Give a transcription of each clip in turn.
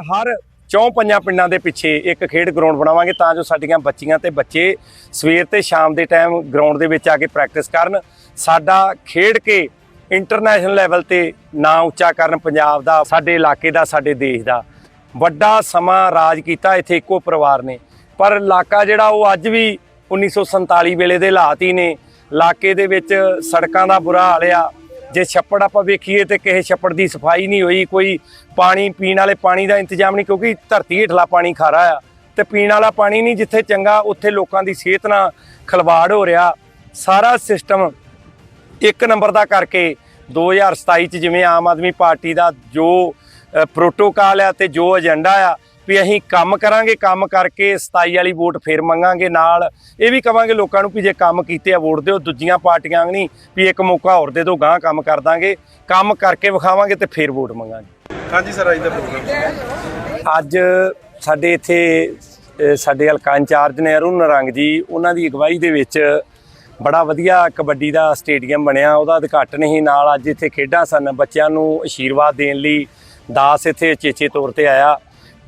ਹਰ ਚੌਂ ਪੰਜਾਂ ਪਿੰਡਾਂ ਦੇ ਪਿੱਛੇ ਇੱਕ ਖੇਡ ਗਰਾਊਂਡ ਬਣਾਵਾਂਗੇ ਤਾਂ ਜੋ ਸਾਡੀਆਂ ਬੱਚੀਆਂ ਤੇ ਬੱਚੇ ਸਵੇਰ ਤੇ ਸ਼ਾਮ ਦੇ ਟਾਈਮ ਗਰਾਊਂਡ ਦੇ ਵਿੱਚ ਆ ਕੇ ਪ੍ਰੈਕਟਿਸ ਕਰਨ। ਸਾਡਾ ਖੇਡ ਕੇ ਇੰਟਰਨੈਸ਼ਨਲ ਲੈਵਲ ਤੇ ਨਾਂ ਉੱਚਾ ਕਰਨ ਪੰਜਾਬ ਦਾ, ਸਾਡੇ ਇਲਾਕੇ ਦਾ, ਸਾਡੇ ਦੇਸ਼ ਦਾ। ਵੱਡਾ ਸਮਾਂ ਰਾਜ ਕੀਤਾ ਇੱਥੇ ਇੱਕੋ ਪਰਿਵਾਰ ਨੇ। ਪਰ ਇਲਾਕਾ ਜਿਹੜਾ ਉਹ ਅੱਜ ਵੀ 1947 ਵੇਲੇ ਦੇ ਹਾਲਾਤ ਹੀ ਨੇ। ਇਲਾਕੇ ਦੇ ਵਿੱਚ ਸੜਕਾਂ ਦਾ ਬੁਰਾ ਹਾਲ ਆ। ਜੇ ਛੱਪੜ ਆਪਾਂ ਵੇਖੀਏ ਤੇ ਕਿਸੇ ਛੱਪੜ ਦੀ ਸਫ਼ਾਈ ਨਹੀਂ ਹੋਈ, ਕੋਈ ਪਾਣੀ, ਪੀਣ ਵਾਲੇ ਪਾਣੀ ਦਾ ਇੰਤਜ਼ਾਮ ਨਹੀਂ, ਕਿਉਂਕਿ ਧਰਤੀ ਹੇਠਲਾ ਪਾਣੀ ਖਾਰਾ ਆ ਤੇ ਪੀਣ ਵਾਲਾ ਪਾਣੀ ਨਹੀਂ ਜਿੱਥੇ ਚੰਗਾ, ਉੱਥੇ ਲੋਕਾਂ ਦੀ ਸਿਹਤ ਨਾਲ ਖਲਵਾੜ ਹੋ ਰਿਹਾ। ਸਾਰਾ ਸਿਸਟਮ ਇੱਕ ਨੰਬਰ ਦਾ ਕਰਕੇ 2027 ਚ ਜਿਵੇਂ ਆਮ ਆਦਮੀ ਪਾਰਟੀ ਦਾ ਜੋ ਪ੍ਰੋਟੋਕਾਲ ਆ ਤੇ ਜੋ ਏਜੰਡਾ ਆ ਵੀ ਅਸੀਂ ਕੰਮ ਕਰਾਂਗੇ ਕੰਮ ਕਰਕੇ 27 ਵਾਲੀ ਵੋਟ ਫੇਰ ਮੰਗਾਂਗੇ ਨਾਲ। ਇਹ ਵੀ ਕਵਾਂਗੇ ਲੋਕਾਂ ਨੂੰ ਵੀ ਜੇ ਕੰਮ ਕੀਤੇ ਆ ਵੋਟ ਦਿਓ ਦੂਜੀਆਂ ਪਾਰਟੀਆਂ ਨਹੀਂ ਵੀ ਇੱਕ ਮੌਕਾ ਹੋਰ ਦੇ ਦਿਓ ਗਾਂ ਕੰਮ ਕਰ ਦਾਂਗੇ। ਕੰਮ ਕਰਕੇ ਵਿਖਾਵਾਂਗੇ ਤੇ ਫੇਰ ਵੋਟ ਮੰਗਾਂਗੇ। ਹਾਂਜੀ ਸਰ ਅੱਜ ਦਾ ਪ੍ਰੋਗਰਾਮ। ਅੱਜ ਸਾਡੇ ਇੱਥੇ ਸਾਡੇ ਹਲਕਾ ਇੰਚਾਰਜ ਨੇ ਅਰੁਣ ਨਰੰਗ ਜੀ ਉਹਨਾਂ ਦੀ ਅਗਵਾਈ ਦੇ ਵਿੱਚ ਬੜਾ ਵਧੀਆ ਕਬੱਡੀ ਦਾ ਸਟੇਡੀਅਮ ਬਣਿਆ। ਉਹਦਾ ਉਦਘਾਟਨ ਹੀ ਨਾਲ ਅੱਜ ਇੱਥੇ ਖੇਡਾਂ ਸਨ। ਬੱਚਿਆਂ ਨੂੰ ਆਸ਼ੀਰਵਾਦ ਦੇਣ ਲਈ ਦਾਸ ਇੱਥੇ ਚੇਚੇ ਤੌਰ ਤੇ ਆਇਆ।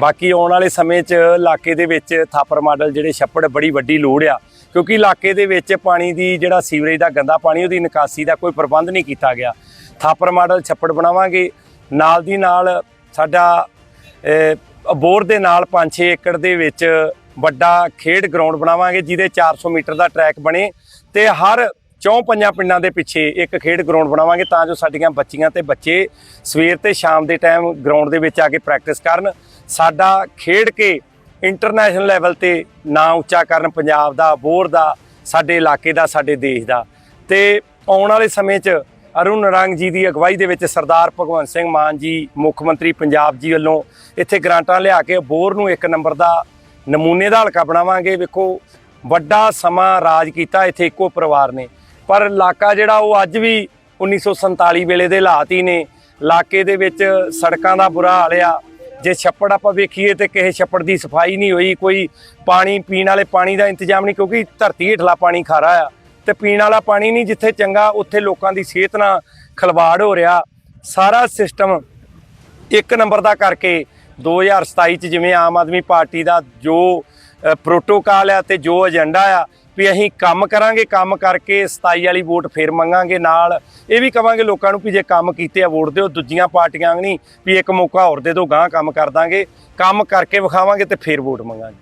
ਬਾਕੀ ਆਉਣ ਵਾਲੇ ਸਮੇਂ 'ਚ ਇਲਾਕੇ ਦੇ ਵਿੱਚ ਥਾਪਰ ਮਾਡਲ ਜਿਹੜੇ ਛੱਪੜ ਬੜੀ ਵੱਡੀ ਲੋੜ ਆ, ਕਿਉਂਕਿ ਇਲਾਕੇ ਦੇ ਵਿੱਚ ਪਾਣੀ ਦੀ ਜਿਹੜਾ ਸੀਵਰੇਜ ਦਾ ਗੰਦਾ ਪਾਣੀ, ਉਹਦੀ ਨਿਕਾਸੀ ਦਾ ਕੋਈ ਪ੍ਰਬੰਧ ਨਹੀਂ ਕੀਤਾ ਗਿਆ। ਥਾਪਰ ਮਾਡਲ ਛੱਪੜ ਬਣਾਵਾਂਗੇ। ਨਾਲ ਦੀ ਨਾਲ ਸਾਡਾ ਬੋਰ ਦੇ ਨਾਲ 5-6 ਏਕੜ ਦੇ ਵਿੱਚ ਵੱਡਾ ਖੇਡ ਗਰਾਊਂਡ ਬਣਾਵਾਂਗੇ, ਜਿਹਦੇ 400 ਮੀਟਰ ਦਾ ਟਰੈਕ ਬਣੇ ਤੇ ਹਰ ਚੌਂ ਪੰਜਾਂ ਪਿੰਡਾਂ ਦੇ ਪਿੱਛੇ ਇੱਕ ਖੇਡ ਗਰਾਊਂਡ ਬਣਾਵਾਂਗੇ, ਤਾਂ ਜੋ ਸਾਡੀਆਂ ਬੱਚੀਆਂ ਤੇ ਬੱਚੇ ਸਵੇਰ ਤੇ ਸ਼ਾਮ ਦੇ ਟਾਈਮ ਗਰਾਊਂਡ ਦੇ ਵਿੱਚ ਆ ਕੇ ਪ੍ਰੈਕਟਿਸ ਕਰਨ। ਸਾਡਾ ਖੇਡ ਕੇ ਇੰਟਰਨੈਸ਼ਨਲ ਲੈਵਲ ਤੇ ਨਾਂ ਉੱਚਾ ਕਰਨ ਪੰਜਾਬ ਦਾ, ਬੋਰ ਦਾ, ਸਾਡੇ ਇਲਾਕੇ ਦਾ, ਸਾਡੇ ਦੇਸ਼ ਦਾ। ਤੇ ਆਉਣ ਵਾਲੇ ਸਮੇਂ 'ਚ ਅਰੁਣ ਨਰੰਗ ਜੀ ਦੀ ਅਗਵਾਈ ਦੇ ਵਿੱਚ ਸਰਦਾਰ ਭਗਵੰਤ ਸਿੰਘ ਮਾਨ ਜੀ, ਮੁੱਖ ਮੰਤਰੀ ਪੰਜਾਬ ਜੀ ਵੱਲੋਂ ਇੱਥੇ ਗ੍ਰਾਂਟਾਂ ਲਿਆ ਕੇ ਬੋਰ ਨੂੰ ਇੱਕ ਨੰਬਰ ਦਾ ਨਮੂਨੇ ਦਾ ਹਲਕਾ ਬਣਾਵਾਂਗੇ। ਵੇਖੋ, ਵੱਡਾ ਸਮਾਂ ਰਾਜ ਕੀਤਾ ਇੱਥੇ ਇੱਕੋ ਪਰਿਵਾਰ ਨੇ। ਪਰ ਇਲਾਕਾ ਜਿਹੜਾ ਉਹ ਅੱਜ ਵੀ 1947 ਵੇਲੇ ਦੇ ਹਾਲਾਤ ਹੀ ਨੇ। ਇਲਾਕੇ ਦੇ ਵਿੱਚ ਸੜਕਾਂ ਦਾ ਬੁਰਾ ਹਾਲ ਆ। ਜੇ ਛੱਪੜ ਆਪਾਂ ਵੇਖੀਏ ਤੇ ਕਿਸੇ ਛੱਪੜ ਦੀ ਸਫ਼ਾਈ ਨਹੀਂ ਹੋਈ, ਕੋਈ ਪਾਣੀ, ਪੀਣ ਵਾਲੇ ਪਾਣੀ ਦਾ ਇੰਤਜ਼ਾਮ ਨਹੀਂ, ਕਿਉਂਕਿ ਧਰਤੀ ਹੇਠਲਾ ਪਾਣੀ ਖਾਰਾ ਆ। ਤੇ ਪੀਣ ਵਾਲਾ ਪਾਣੀ ਨਹੀਂ ਜਿੱਥੇ ਚੰਗਾ, ਉੱਥੇ ਲੋਕਾਂ ਦੀ ਸਿਹਤ ਨਾਲ ਖਲਵਾੜ ਹੋ ਰਿਹਾ। ਸਾਰਾ ਸਿਸਟਮ ਇੱਕ ਨੰਬਰ ਦਾ ਕਰਕੇ 2027 ਚ ਜਿਵੇਂ ਆਮ ਆਦਮੀ ਪਾਰਟੀ ਦਾ ਜੋ ਪ੍ਰੋਟੋਕਾਲ ਆ ਤੇ ਜੋ ਏਜੰਡਾ ਆ ਵੀ ਅਸੀਂ ਕੰਮ ਕਰਾਂਗੇ, ਕੰਮ ਕਰਕੇ 27 ਵਾਲੀ ਵੋਟ ਫੇਰ ਮੰਗਾਂਗੇ ਨਾਲ। ਇਹ ਵੀ ਕਵਾਂਗੇ ਲੋਕਾਂ ਨੂੰ ਵੀ ਜੇ ਕੰਮ ਕੀਤੇ ਆ ਵੋਟ ਦਿਓ, ਦੂਜੀਆਂ ਪਾਰਟੀਆਂ ਨਹੀਂ, ਵੀ ਇੱਕ ਮੌਕਾ ਹੋਰ ਦੇ ਦਿਓ ਗਾਂ ਕੰਮ ਕਰ ਦਾਂਗੇ। ਕੰਮ ਕਰਕੇ ਵਿਖਾਵਾਂਗੇ ਤੇ ਫੇਰ ਵੋਟ ਮੰਗਾਂਗੇ।